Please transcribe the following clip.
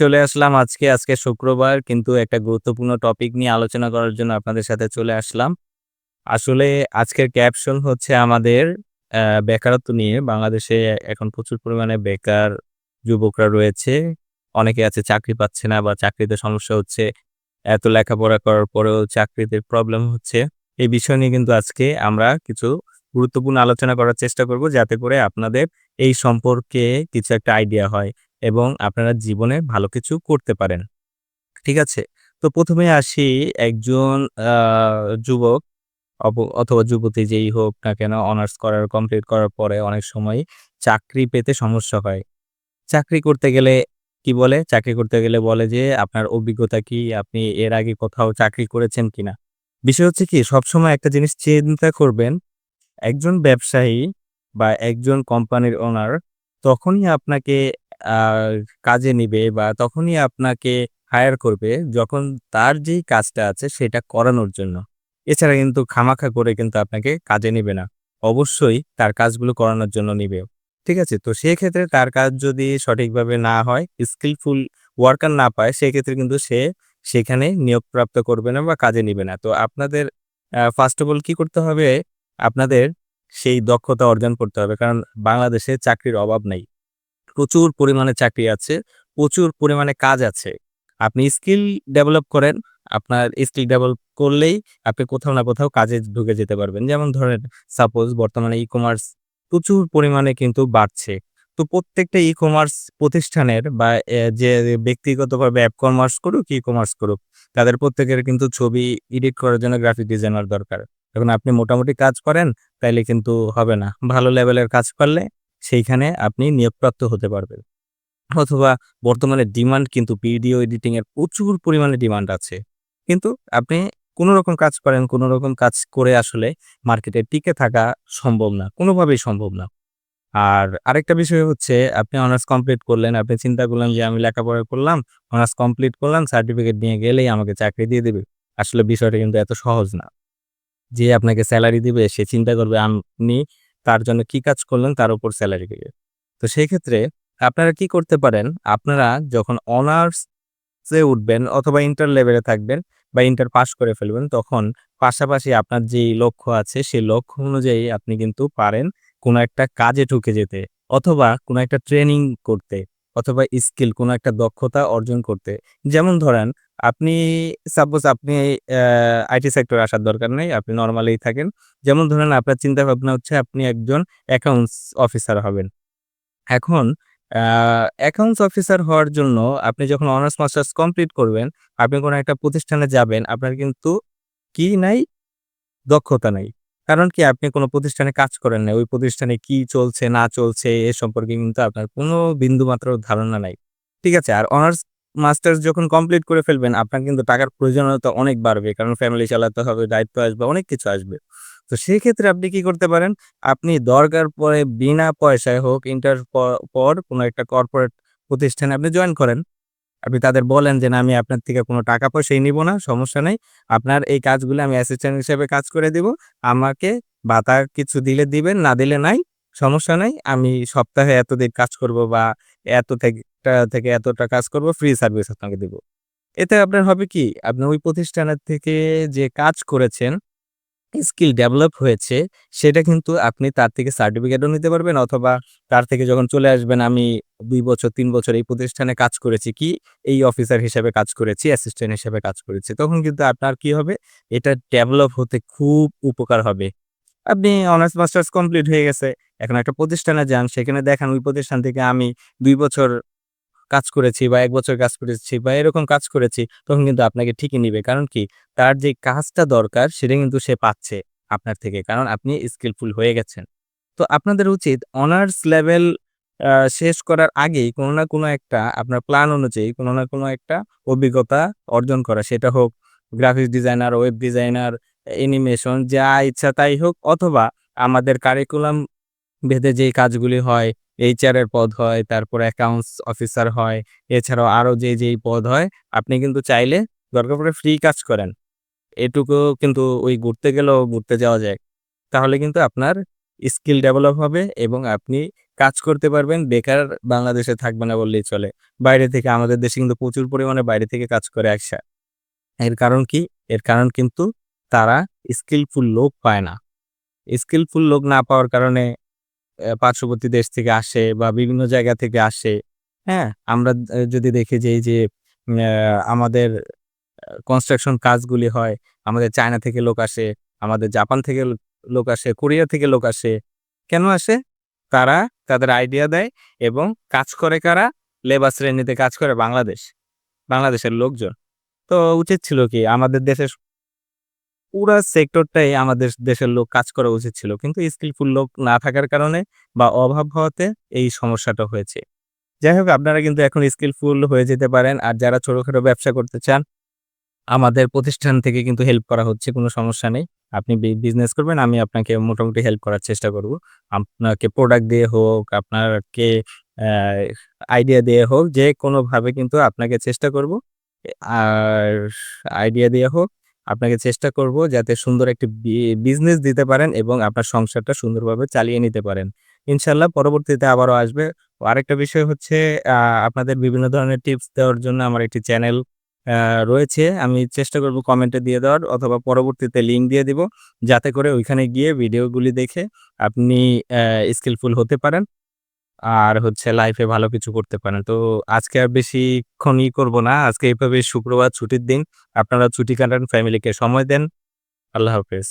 চলে আসলাম আজকে আজকে শুক্রবার। কিন্তু একটা গুরুত্বপূর্ণ টপিক নিয়ে আলোচনা করার জন্য আপনাদের সাথে চলে আসলাম। আসলে আজকের ক্যাপশন হচ্ছে আমাদের বেকারত্ব নিয়ে। বাংলাদেশে এখন প্রচুর পরিমাণে বেকার যুবকরা রয়েছে। অনেকে আছে চাকরি পাচ্ছে না বা চাকরিতে সমস্যা হচ্ছে। এত লেখাপড়া করার পরেও চাকরিতে প্রবলেম হচ্ছে। এই বিষয় নিয়ে কিন্তু আজকে আমরা কিছু গুরুত্বপূর্ণ আলোচনা করার চেষ্টা করব, যাতে করে আপনাদের এই সম্পর্কে কিছু একটা আইডিয়া হয়। এবং আপনারা জীবনে ভালো কিছু করতে পারেন। ঠিক আছে? তো প্রথমে আসি একজন যুবক অথবা যুবতী যেই হোক না কেন অনার্স করার কমপ্লিট করার পরে অনেক সময় চাকরি পেতে সমস্যা হয়। চাকরি করতে গেলে কি বলে? চাকরি করতে গেলে বলে যে, আপনার অভিজ্ঞতা কি? আপনি এর আগে কোথাও চাকরি করেছেন কিনা? বিষয় হচ্ছে কি, সবসময় একটা জিনিস চিন্তা করবেন, একজন ব্যবসায়ী বা একজন কোম্পানির ওনার তখনই আপনাকে কাজে নিবে বা তখনই আপনাকে হায়ার করবে যখন তার যেই কাজটা আছে সেটা করানোর জন্য। এছাড়া কিন্তু খামাখা করে কিন্তু আপনাকে কাজে নিবে না। অবশ্যই তার কাজগুলো করানোর জন্য নিবে। ঠিক আছে? তো সেক্ষেত্রে তার কাজ যদি সঠিকভাবে না হয় স্কিলফুল ওয়ার্কার না পায়, সেক্ষেত্রে কিন্তু সে সেখানে নিয়োগপ্রাপ্ত করবে না বা কাজে নিবে না। তো আপনাদের ফার্স্ট অফ অল কি করতে হবে? আপনাদের সেই দক্ষতা অর্জন করতে হবে। কারণ বাংলাদেশে চাকরির অভাব নেই। প্রচুর পরিমাণে চাকরি আছে, প্রচুর পরিমাণে কাজ আছে। আপনি স্কিল ডেভেলপ করেন, আপনার স্কিল ডেভেলপ করলেই আপনি কোথাও না কোথাও কাজে ঢুকে যেতে পারবেন। যেমন ধরেন সাপোজ বর্তমানে ই কমার্স প্রচুর পরিমাণে কিন্তু বাড়ছে। তো প্রত্যেকটা ই কমার্স প্রতিষ্ঠানের বা যে ব্যক্তিগতভাবে অ্যাপ কমার্স করুক ই কমার্স করুক, তাদের প্রত্যেকের কিন্তু ছবি এডিট করার জন্য গ্রাফিক ডিজাইনার দরকার। এখন আপনি মোটামুটি কাজ করেন, তাইলে কিন্তু হবে না। ভালো লেভেলের কাজ করলে সেইখানে আপনি নিয়োগপ্রাপ্ত হতে পারবেন। অথবা বর্তমানে ডিমান্ড কিন্তু ভিডিও এডিটিং এর প্রচুর পরিমাণে ডিমান্ড আছে। কিন্তু আপনি কোনো রকম কাজ করেন, কোনো রকম কাজ করে আসলে মার্কেটে টিকে থাকা সম্ভব না, কোনোভাবেই সম্ভব না। আর আরেকটা বিষয় হচ্ছে, আপনি অনার্স কমপ্লিট করলেন, আপনি চিন্তা করলেন যে আমি লেখাপড়া করলাম অনার্স কমপ্লিট করলাম সার্টিফিকেট নিয়ে গেলেই আমাকে চাকরি দিয়ে দেবে। আসলে বিষয়টা কিন্তু এত সহজ না। যে আপনাকে স্যালারি দিবে, সে চিন্তা করবে আপনি তার জন্য কি কাজ করলেন তার উপর স্যালারি দিবে তো সেই ক্ষেত্রে আপনারা কি করতে পারেন, আপনারা যখন অনার্সে উঠবেন অথবা ইন্টার লেভেলে থাকবেন বা ইন্টার পাস করে ফেলবেন, তখন পাশাপাশি আপনার যে লক্ষ্য আছে, সেই লক্ষ্য অনুযায়ী আপনি কিন্তু পারেন কোনো একটা কাজে ঢুকে যেতে অথবা কোনো একটা ট্রেনিং করতে অথবা স্কিল কোনো একটা দক্ষতা অর্জন করতে। যেমন ধরেন আপনি সাপোজ আপনি আইটি সেক্টরে আসার দরকার নেই, আপনি নর্মালি থাকেন। যেমন ধরেন আপনার চিন্তা ভাবনা হচ্ছে আপনি একজন অ্যাকাউন্টস অফিসার হবেন। এখন অ্যাকাউন্টস অফিসার হওয়ার জন্য আপনি যখন অনার্স মাস্টার্স কমপ্লিট করবেন, আপনি কোনো একটা প্রতিষ্ঠানে যাবেন, আপনার কিন্তু কি নাই? দক্ষতা নাই। কারণ কি আপনি কোনো প্রতিষ্ঠানে কাজ করেন না ওই প্রতিষ্ঠানে কি চলছে, না চলছে, এ সম্পর্কে কিন্তু আপনার কোনো বিন্দু মাত্র ধারণা নাই। ঠিক আছে, আর অনার্স মাস্টার্স যখন কমপ্লিট করে ফেলবেন, আপনার কিন্তু টাকার প্রয়োজনীয়তা অনেক বাড়বে। কারণ ফ্যামিলি চালাতে হবে, দায়িত্ব আসবে, অনেক কিছু আসবে। তো সেই ক্ষেত্রে আপনি কি করতে পারেন? আপনি দরকার পরে বিনা পয়সায় হোক, ইন্টার পর কোনো একটা কর্পোরেট প্রতিষ্ঠানে আপনি জয়েন করেন। আপনি তাদের বলেন যে, না, আমি আপনার থেকে কোনো টাকা পয়সাই নিব না, সমস্যা নেই। আপনার এই কাজগুলো আমি অ্যাসিস্ট্যান্ট হিসেবে কাজ করে দিব। আমাকে ভাতা কিছু দিলে দিবেন, না দিলে নাই, সমস্যা নাই। আমি সপ্তাহে এতদিন কাজ করব বা এত থেকে থেকে এতটা কাজ করব ফ্রি সার্ভিস আপনাকে দিব। এতে আপনার হবে কি আপনি ওই প্রতিষ্ঠানের থেকে যে কাজ করেছেন স্কিল ডেভেলপ হয়েছে, সেটা কিন্তু আপনি তার থেকে সার্টিফিকেটও নিতে পারবেন অথবা তার থেকে যখন চলে আসবেন, আমি দুই বছর, তিন বছর এই প্রতিষ্ঠানে কাজ করেছি কি, এই অফিসার হিসেবে কাজ করেছি অ্যাসিস্ট্যান্ট হিসেবে কাজ করেছি, তখন কিন্তু আপনার কি হবে, এটা ডেভেলপ হতে খুব উপকার হবে। আপনি অনার্স মাস্টার্স কমপ্লিট হয়ে গেছে, এখন একটা প্রতিষ্ঠানে যান, সেখানে দেখান ওই প্রতিষ্ঠান থেকে আমি দুই বছর কাজ করেছি বা এক বছর কাজ করেছি বা এরকম কাজ করেছি, তখন কিন্তু আপনাকে ঠিকই নিবে। কারণ কি? তার যে কাজটা দরকার, সেটা কিন্তু সে পাচ্ছে আপনার থেকে। কারণ আপনি স্কিলফুল হয়ে গেছেন। তো আপনাদের উচিত অনার্স লেভেল শেষ করার আগেই কোনো না কোনো একটা আপনার প্ল্যান অনুযায়ী কোনো না কোনো একটা অভিজ্ঞতা অর্জন করা। সেটা হোক graphics designer web designer animation যা ইচ্ছা তাই হোক, অথবা আমাদের কারিকুলাম ভেদে যেই কাজগুলি হয় এইচআর এর পদ হয়, তারপর অ্যাকাউন্টস অফিসার হয়, এছাড়াও আরও যে যেই পদ হয়, আপনি কিন্তু চাইলে দরকার পড়ে ফ্রি কাজ করেন। এটুকু কিন্তু ওই ঘুরতে গেলেও ঘুরতে যাওয়া যায়। তাহলে কিন্তু আপনার স্কিল ডেভেলপ হবে এবং আপনি কাজ করতে পারবেন, বেকার বাংলাদেশে থাকবে না বললেই চলে। বাইরে থেকে, আমাদের দেশে কিন্তু প্রচুর পরিমাণে বাইরে থেকে কাজ করে একসা। এর কারণ কি? এর কারণ কিন্তু তারা স্কিলফুল লোক পায় না। স্কিলফুল লোক না পাওয়ার কারণে পার্শ্ববর্তী দেশ থেকে আসে বা বিভিন্ন জায়গা থেকে আসে হ্যাঁ? আমরা যদি দেখি যে এই যে আমাদের কনস্ট্রাকশন কাজগুলি হয়, আমাদের চায়না থেকে লোক আসে, আমাদের জাপান থেকে লোক আসে, কোরিয়া থেকে লোক আসে, কেন আসে? তারা তাদের আইডিয়া দেয় এবং কাজ করে কারা? লেবার শ্রেণীতে কাজ করে বাংলাদেশ, বাংলাদেশের লোকজন। তো উচিত ছিল কি, আমাদের দেশের পুরা সেক্টরটাই আমাদের দেশের লোক কাজ করা উচিত ছিল। কিন্তু স্কিলফুল লোক না থাকার কারণে বা অভাব হওয়াতে এই সমস্যাটা হয়েছে। যাই হোক, আপনারা কিন্তু এখন স্কিলফুল হয়ে যেতে পারেন। আর যারা ছোটখাটো ব্যবসা করতে চান, আমাদের প্রতিষ্ঠান থেকে কিন্তু হেল্প করা হচ্ছে, কোনো সমস্যা নেই। আপনি বিজনেস করবেন, আমি আপনাকে মোটামুটি হেল্প করার চেষ্টা করব। আপনাকে প্রোডাক্ট দিয়ে হোক, আপনাকে আইডিয়া দিয়ে হোক যে কোনোভাবে কিন্তু আপনাকে চেষ্টা করব। আর আইডিয়া দিয়ে হোক আপনাকে চেষ্টা করব যাতে সুন্দর একটি বিজনেস দিতে পারেন এবং আপনার সংসারটা সুন্দরভাবে চালিয়ে নিতে পারেন। ইনশাল্লাহ পরবর্তীতে আবারও আসবে। আরেকটা বিষয় হচ্ছে আপনাদের বিভিন্ন ধরনের টিপস দেওয়ার জন্য আমার একটি চ্যানেল রয়েছে। আমি চেষ্টা করব কমেন্টে দিয়ে দেওয়ার অথবা পরবর্তীতে লিঙ্ক দিয়ে দিব। যাতে করে ওইখানে গিয়ে ভিডিওগুলি দেখে আপনি স্কিলফুল হতে পারেন। আর হচ্ছে লাইফে ভালো কিছু করতে পারেন তো আজকে আর বেশিক্ষণ ই করব না। আজকে এইভাবে শুক্রবার ছুটির দিন। আপনারা ছুটি কাটান ফ্যামিলিকে সময় দেন। আল্লাহ হাফেজ।